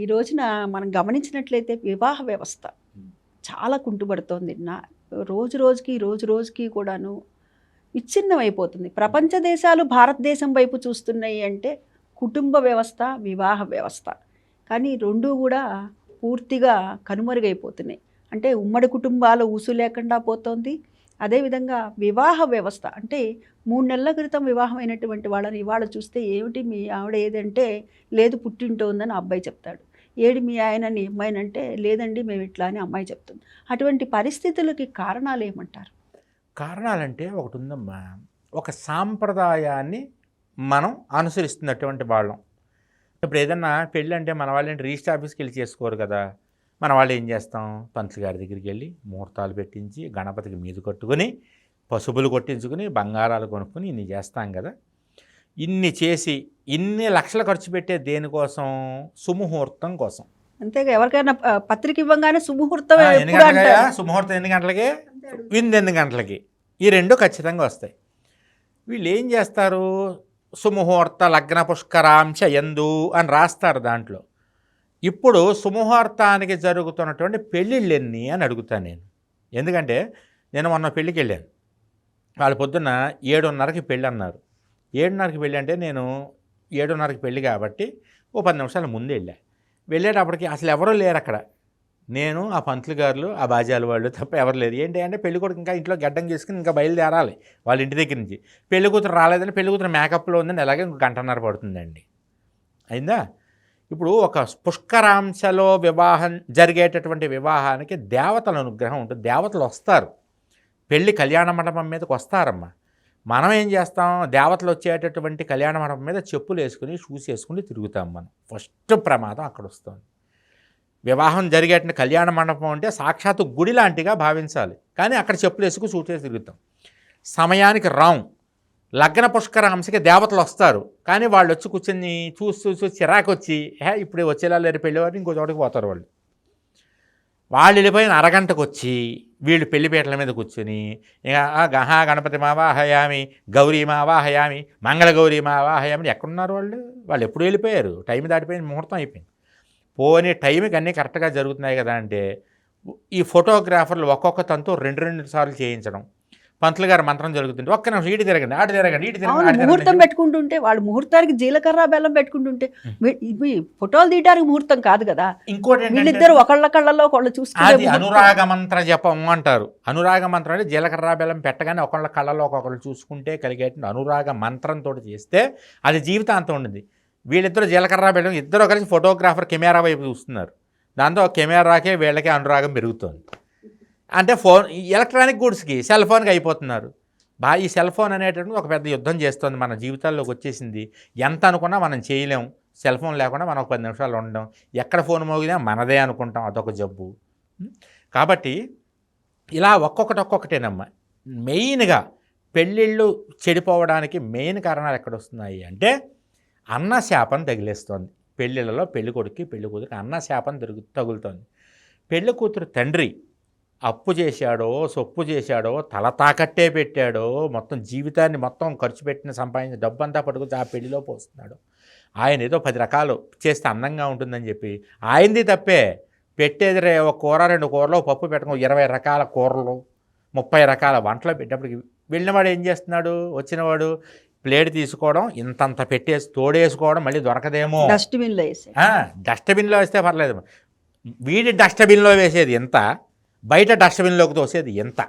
ఈ రోజున మనం గమనించినట్లయితే వివాహ వ్యవస్థ చాలా కుంటుపడుతోంది నా రోజు రోజుకి రోజు రోజుకి కూడాను విచ్ఛిన్నమైపోతుంది. ప్రపంచ దేశాలు భారతదేశం వైపు చూస్తున్నాయి అంటే కుటుంబ వ్యవస్థ వివాహ వ్యవస్థ. కానీ రెండు కూడా పూర్తిగా కనుమరుగైపోతున్నాయి. అంటే ఉమ్మడి కుటుంబాల ఊసు లేకుండా పోతోంది. అదేవిధంగా వివాహ వ్యవస్థ అంటే మూడు నెలల క్రితం వివాహమైనటువంటి వాళ్ళని ఇవాళ చూస్తే ఏమిటి మీ ఆవిడ ఏదంటే లేదు పుట్టింటో ఉందని అబ్బాయి చెప్తాడు. ఏడి మీ ఆయనని అమ్మాయినంటే లేదండి మేము ఇట్లా అని అమ్మాయి చెప్తుంది. అటువంటి పరిస్థితులకి కారణాలు ఏమంటారు? కారణాలంటే ఒకటి ఉందమ్మా. ఒక సాంప్రదాయాన్ని మనం అనుసరిస్తున్నటువంటి వాళ్ళం. ఇప్పుడు ఏదన్నా పెళ్ళి అంటే మన వాళ్ళు రిజిస్టర్ ఆఫీస్కి వెళ్ళి చేసుకోరు కదా. మన వాళ్ళు ఏం చేస్తాం? పంతులు గారి దగ్గరికి వెళ్ళి ముహూర్తాలు పెట్టించి గణపతికి మీద కట్టుకొని పసుపులు కొట్టించుకుని బంగారాలు కొనుక్కొని ఇన్ని చేస్తాం కదా. ఇన్ని చేసి ఇన్ని లక్షలు ఖర్చు పెట్టే దేనికోసం? సుముహూర్తం కోసం. అంతేగా ఎవరికైనా పత్రిక ఇవ్వగానే సుముహూర్తం సుముహూర్తం ఎన్ని గంటలకి? విందు ఎన్ని గంటలకి? ఈ రెండు ఖచ్చితంగా వస్తాయి. వీళ్ళు ఏం చేస్తారు? సుముహూర్త లగ్న పుష్కరాంశ ఎందు అని రాస్తారు దాంట్లో. ఇప్పుడు సుముహూర్తానికి జరుగుతున్నటువంటి పెళ్ళిళ్ళు ఎన్ని అని అడుగుతాను నేను. ఎందుకంటే నేను మొన్న పెళ్ళికి వెళ్ళాను వాళ్ళు పొద్దున్న ఏడున్నరకి పెళ్ళి అన్నారు ఏడున్నరకి పెళ్ళి అంటే నేను ఏడున్నరకి పెళ్ళి కాబట్టి ఓ పది నిమిషాల ముందు వెళ్ళా. వెళ్ళేటప్పటికి అసలు ఎవరూ లేరు అక్కడ. నేను ఆ పంతులు గారులు ఆ బాజాల వాళ్ళు తప్ప ఎవరు లేరు. ఏంటి అంటే పెళ్ళి కొడుకు ఇంకా ఇంట్లో గడ్డం చేసుకుని ఇంకా బయలుదేరాలి వాళ్ళ ఇంటి దగ్గర నుంచి. పెళ్ళి కూతురు రాలేదని పెళ్ళి కూతురు మేకప్లో ఉందని అలాగే ఇంకో గంటన్నర పడుతుందండి. అయిందా? ఇప్పుడు ఒక పుష్కరాంశలో వివాహం జరిగేటటువంటి వివాహానికి దేవతల అనుగ్రహం ఉంటుంది. దేవతలు వస్తారు. పెళ్ళి కళ్యాణ మండపం మీదకి వస్తారమ్మా. మనం ఏం చేస్తాం? దేవతలు వచ్చేటటువంటి కళ్యాణ మండపం మీద చెప్పులు వేసుకుని షూస్ వేసుకుని తిరుగుతాం మనం. ఫస్ట్ ప్రమాదం అక్కడ వస్తుంది. వివాహం జరిగేటువంటి కళ్యాణ మండపం అంటే సాక్షాత్తు గుడి లాంటిగా భావించాలి. కానీ అక్కడ చెప్పులు వేసుకుని షూట్ వేసి తిరుగుతాం. సమయానికి రాం. లగ్న పుష్కర అంశకి దేవతలు వస్తారు. కానీ వాళ్ళు వచ్చి కూర్చొని చూసి చూసి చిరాకు వచ్చి హే ఇప్పుడు వచ్చేలా లేరు పెళ్ళేవారు ఇంకో చోటకి పోతారు వాళ్ళు. వాళ్ళు వెళ్ళిపోయిన అరగంటకు వచ్చి వీళ్ళు పెళ్ళిపీటల మీద కూర్చొని ఇక ఆ గహా గణపతి మావాహయామి గౌరీ మావాహయామి మంగళ గౌరీ మావాహయామి ఎక్కడున్నారు వాళ్ళు? వాళ్ళు ఎప్పుడు వెళ్ళిపోయారు? టైం దాటిపోయింది ముహూర్తం అయిపోయింది. పోనీ టైంకి అన్నీ కరెక్ట్గా జరుగుతున్నాయి కదా అంటే ఈ ఫోటోగ్రాఫర్లు ఒక్కొక్క తంతు రెండు రెండు సార్లు చేయించడం. పంతులు గారు మంత్రం జరుగుతుంటే ఒక్క నిమిషం ఇటు తిరగండి ఆటు తిరగండి ఇటు తిరగండి ముహూర్తం పెట్టుకుంటుంటే వాళ్ళు ముహూర్తానికి జీలకర్ర బెల్లం పెట్టుకుంటుంటే ఫోటోలు తీయడానికి ముహూర్తం కాదు కదా. ఇంకోటి వీళ్ళిద్దరు ఒకళ్ళ కళ్ళలో ఒకళ్ళు ముహూర్తం. అనురాగ మంత్ర జపం అంటారు. అనురాగ మంత్రం అంటే జీలకర్ర బెల్లం పెట్టగానే ఒకళ్ళ కళ్ళలో ఒక్కొక్కళ్ళు చూసుకుంటే కలిగేటువంటి అనురాగ మంత్రంతో చేస్తే అది జీవితాంతం ఉంటుంది వీళ్ళిద్దరు జీలకర్ర బెల్లం ఇద్దరు కలిసి ఫోటోగ్రాఫర్ కెమెరా వైపు చూస్తున్నారు. దాంతో కెమెరాకే వీళ్ళకి అనురాగం పెరుగుతుంది. అంటే ఫోన్ ఎలక్ట్రానిక్ గూడ్స్కి సెల్ ఫోన్కి అయిపోతున్నారు. బా ఈ సెల్ ఫోన్ అనేటటువంటి ఒక పెద్ద యుద్ధం చేస్తుంది. మన జీవితాల్లోకి వచ్చేసింది. ఎంత అనుకున్నా మనం చేయలేం. సెల్ ఫోన్ లేకుండా మనం ఒక పది నిమిషాలు ఉండడం. ఎక్కడ ఫోన్ మోగినా మనదే అనుకుంటాం. అదొక జబ్బు. కాబట్టి ఇలా ఒక్కొక్కటి ఒక్కొక్కటేనమ్మా. మెయిన్గా పెళ్ళిళ్ళు చెడిపోవడానికి మెయిన్ కారణాలు ఎక్కడ వస్తున్నాయి అంటే అన్న శాపం తగిలేస్తోంది. పెళ్ళిళ్ళలో పెళ్ళికొడుకు పెళ్ళికూతురికి అన్న శాపం తిరుగు తగులుతోంది. పెళ్ళికూతురు తండ్రి అప్పు చేశాడో సొప్పు చేశాడో తల తాకట్టే పెట్టాడో మొత్తం జీవితాన్ని మొత్తం ఖర్చు పెట్టిన సంపాదించిన డబ్బంతా పట్టుకొచ్చి ఆ పెళ్ళిలో పోస్తున్నాడు. ఆయన ఏదో పది రకాలు చేస్తే అందంగా ఉంటుందని చెప్పి. ఆయనది తప్పే. పెట్టేది రే ఒక కూర రెండు కూరలు పప్పు పెట్టుకో ఇరవై రకాల కూరలు ముప్పై రకాల వంటలు పెట్టేప్పటికి వెళ్ళినవాడు ఏం చేస్తున్నాడు? వచ్చినవాడు ప్లేట్ తీసుకోవడం ఇంతంత పెట్టేసి తోడేసుకోవడం మళ్ళీ దొరకదేమో. డస్ట్బిన్లో వేసే డస్ట్బిన్లో వేస్తే పర్లేదు. వీడి డస్ట్బిన్లో వేసేది ఎంత? బయట డస్ట్బిన్లోకి తోసేది ఎంత?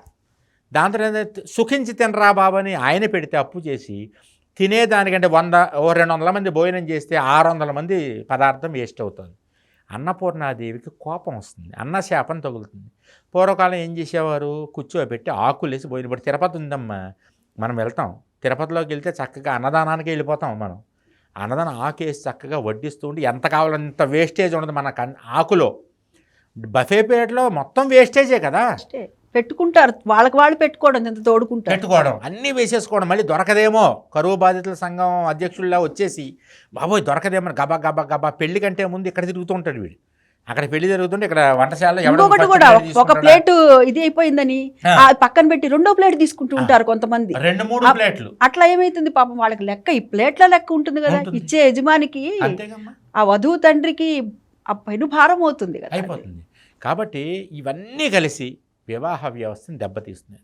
దాంతో ఏంటంటే సుఖించి తినరా బాబని ఆయన పెడితే అప్పు చేసి తినేదానికంటే వంద ఓ రెండు వందల మంది భోజనం చేస్తే ఆరు వందల మంది పదార్థం వేస్ట్ అవుతుంది. అన్నపూర్ణాదేవికి కోపం వస్తుంది. అన్న శాపం తగులుతుంది. పూర్వకాలం ఏం చేసేవారు? కూర్చోబెట్టి ఆకులేసి భోజనం ఇప్పుడు తిరుపతి ఉందమ్మా. మనం వెళ్తాం. తిరుపతిలోకి వెళ్తే చక్కగా అన్నదానానికి వెళ్ళిపోతాం మనం. అన్నదానం ఆకేసి చక్కగా వడ్డిస్తూ ఉండి ఎంత కావాలంత వేస్టేజ్ ఉండదు మన ఆకులో. బఫేపేటలో మొత్తం వేస్టేజే కదా. పెట్టుకుంటారు. వాళ్ళకి వాళ్ళు పెట్టుకోవడం ఎంత తోడుకుంటారు. పెట్టుకోవడం. అన్నీ వేసేసుకోవడం. మళ్ళీ దొరకదేమో. కరువు బాధితుల సంఘం అధ్యక్షుల్లా వచ్చేసి బాబోయ్ దొరకదేమో గబా గబా గబా పెళ్ళి కంటే ముందు ఇక్కడ తిరుగుతూ ఉంటాడు వీడు. అక్కడ పెళ్ళి జరుగుతుంటే ఇక్కడ వంటశాలలో ఎవడో ఇంకొకటి first కూడా ఒక? ప్లేట్ ఇది అయిపోయిందని పక్కన పెట్టి రెండో ప్లేట్ తీసుకుంటూ ఉంటారు కొంతమంది. రెండు మూడు ప్లేట్లు. అట్లా ఏమైతుంది పాపం వాళ్ళకి లెక్క ఈ ప్లేట్ల లెక్క ఉంటుంది కదా. ఇచ్చే యజమానికి ఆ వధువు తండ్రికి ఆ పెను భారం అవుతుంది కదా అయిపోతుంది. కాబట్టి ఇవన్నీ కలిసి వివాహ వ్యవస్థను దెబ్బతీస్తుంది